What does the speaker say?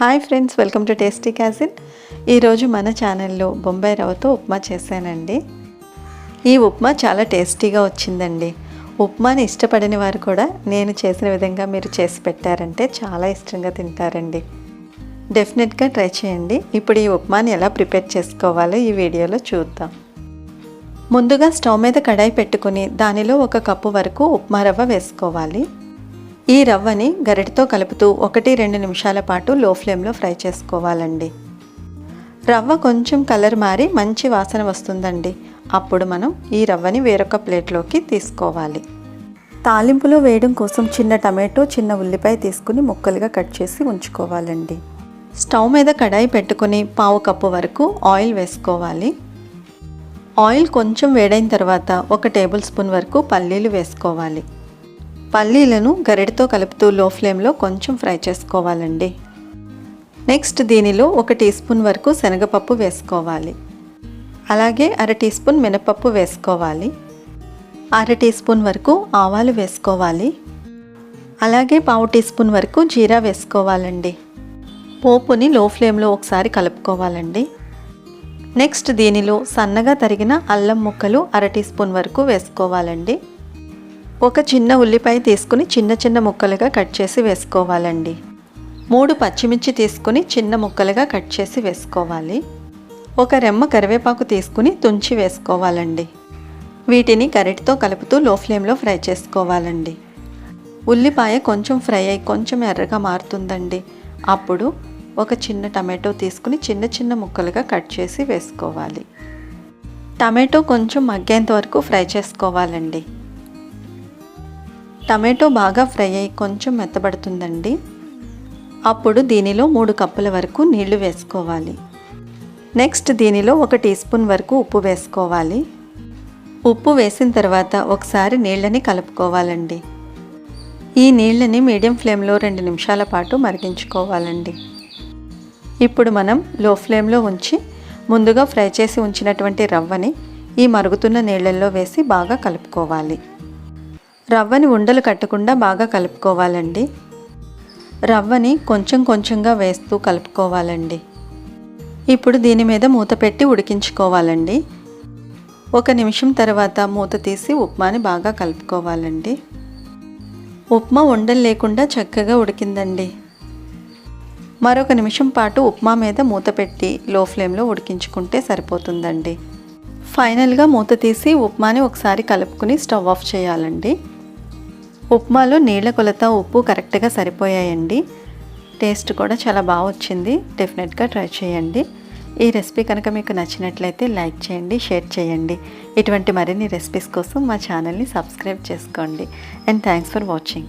Hi friends welcome to tasty cuisine ఈరోజు మన ఛానల్లో బొంబాయి రవ్వతో ఉప్మా చేశానండి. ఈ ఉప్మా చాలా టేస్టీగా వచ్చిందండి. ఉప్మాని ఇష్టపడని వారు కూడా నేను చేసిన విధంగా మీరు చేసి పెట్టారంటే చాలా ఇష్టంగా తింటారండి. డెఫినెట్గా ట్రై చేయండి. ఇప్పుడు ఈ ఉప్మాని ఎలా ప్రిపేర్ చేసుకోవాలో ఈ వీడియోలో చూద్దాం. ముందుగా స్టవ్ మీద కడాయి పెట్టుకుని దానిలో ఒక కప్పు వరకు ఉప్మా రవ్వ వేసుకోవాలి. ఈ రవ్వని గరిటతో కలుపుతూ ఒకటి రెండు నిమిషాల పాటు లో ఫ్లేమ్లో ఫ్రై చేసుకోవాలండి. రవ్వ కొంచెం కలర్ మారి మంచి వాసన వస్తుందండి. అప్పుడు మనం ఈ రవ్వని వేరొక ప్లేట్లోకి తీసుకోవాలి. తాలింపులో వేయడం కోసం చిన్న టమాటో చిన్న ఉల్లిపాయ తీసుకుని ముక్కలుగా కట్ చేసి ఉంచుకోవాలండి. స్టవ్ మీద కడాయి పెట్టుకుని పావు కప్పు వరకు ఆయిల్ వేసుకోవాలి. ఆయిల్ కొంచెం వేడైన తర్వాత ఒక టేబుల్ స్పూన్ వరకు పల్లీలు వేసుకోవాలి. పల్లీలను గరిటతో కలుపుతూ లో ఫ్లేమ్లో కొంచెం ఫ్రై చేసుకోవాలండి. నెక్స్ట్ దీనిలో ఒక టీ స్పూన్ వరకు శనగపప్పు వేసుకోవాలి. అలాగే అర టీ స్పూన్ మినపప్పు వేసుకోవాలి. అర టీ స్పూన్ వరకు ఆవాలు వేసుకోవాలి. అలాగే పావు టీ స్పూన్ వరకు జీరా వేసుకోవాలండి. పోపుని లో ఫ్లేమ్లో ఒకసారి కలుపుకోవాలండి. నెక్స్ట్ దీనిలో సన్నగా తరిగిన అల్లం ముక్కలు అర టీ స్పూన్ వరకు వేసుకోవాలండి. ఒక చిన్న ఉల్లిపాయ తీసుకుని చిన్న చిన్న ముక్కలుగా కట్ చేసి వేసుకోవాలండి. మూడు పచ్చిమిర్చి తీసుకుని చిన్న ముక్కలుగా కట్ చేసి వేసుకోవాలి. ఒక రెమ్మ కరివేపాకు తీసుకుని తుంచి వేసుకోవాలండి. వీటిని కరెట్తో కలుపుతూ లో ఫ్లేమ్లో ఫ్రై చేసుకోవాలండి. ఉల్లిపాయ కొంచెం ఫ్రై అయి కొంచెం ఎర్రగా మారుతుందండి. అప్పుడు ఒక చిన్న టమాటో తీసుకుని చిన్న చిన్న ముక్కలుగా కట్ చేసి వేసుకోవాలి. టమాటో కొంచెం మగ్గేంత వరకు ఫ్రై చేసుకోవాలండి. టమాటో బాగా ఫ్రై అయ్యి కొంచెం మెత్తబడుతుందండి. అప్పుడు దీనిలో మూడు కప్పుల వరకు నీళ్ళు వేసుకోవాలి. నెక్స్ట్ దీనిలో ఒక టీ స్పూన్ వరకు ఉప్పు వేసుకోవాలి. ఉప్పు వేసిన తర్వాత ఒకసారి నీళ్ళని కలుపుకోవాలండి. ఈ నీళ్ళని మీడియం ఫ్లేమ్లో రెండు నిమిషాల పాటు మరిగించుకోవాలండి. ఇప్పుడు మనం లో ఫ్లేమ్లో ఉంచి ముందుగా ఫ్రై చేసి ఉంచినటువంటి రవ్వని ఈ మరుగుతున్న నీళ్ళల్లో వేసి బాగా కలుపుకోవాలి. రవ్వని ఉండలు కట్టకుండా బాగా కలుపుకోవాలండి. రవ్వని కొంచెం కొంచెంగా వేస్తూ కలుపుకోవాలండి. ఇప్పుడు దీని మీద మూత పెట్టి ఉడికించుకోవాలండి. ఒక నిమిషం తర్వాత మూత తీసి ఉప్మాని బాగా కలుపుకోవాలండి. ఉప్మా ఉండలు లేకుండా చక్కగా ఉడికిందండి. మరొక నిమిషం పాటు ఉప్మా మీద మూత పెట్టి లో ఫ్లేమ్లో ఉడికించుకుంటే సరిపోతుందండి. ఫైనల్గా మూత తీసి ఉప్మాని ఒకసారి కలుపుకుని స్టవ్ ఆఫ్ చేయాలండి. ఉప్మాలో నీళ్ళ కొలత ఉప్పు కరెక్ట్గా సరిపోయాయండి. టేస్ట్ కూడా చాలా బాగా వచ్చింది. డెఫినెట్గా ట్రై చేయండి. ఈ రెసిపీ కనుక మీకు నచ్చినట్లయితే లైక్ చేయండి షేర్ చేయండి. ఇటువంటి మరిన్ని రెసిపీస్ కోసం మా ఛానల్ని సబ్స్క్రైబ్ చేసుకోండి. And thanks for watching.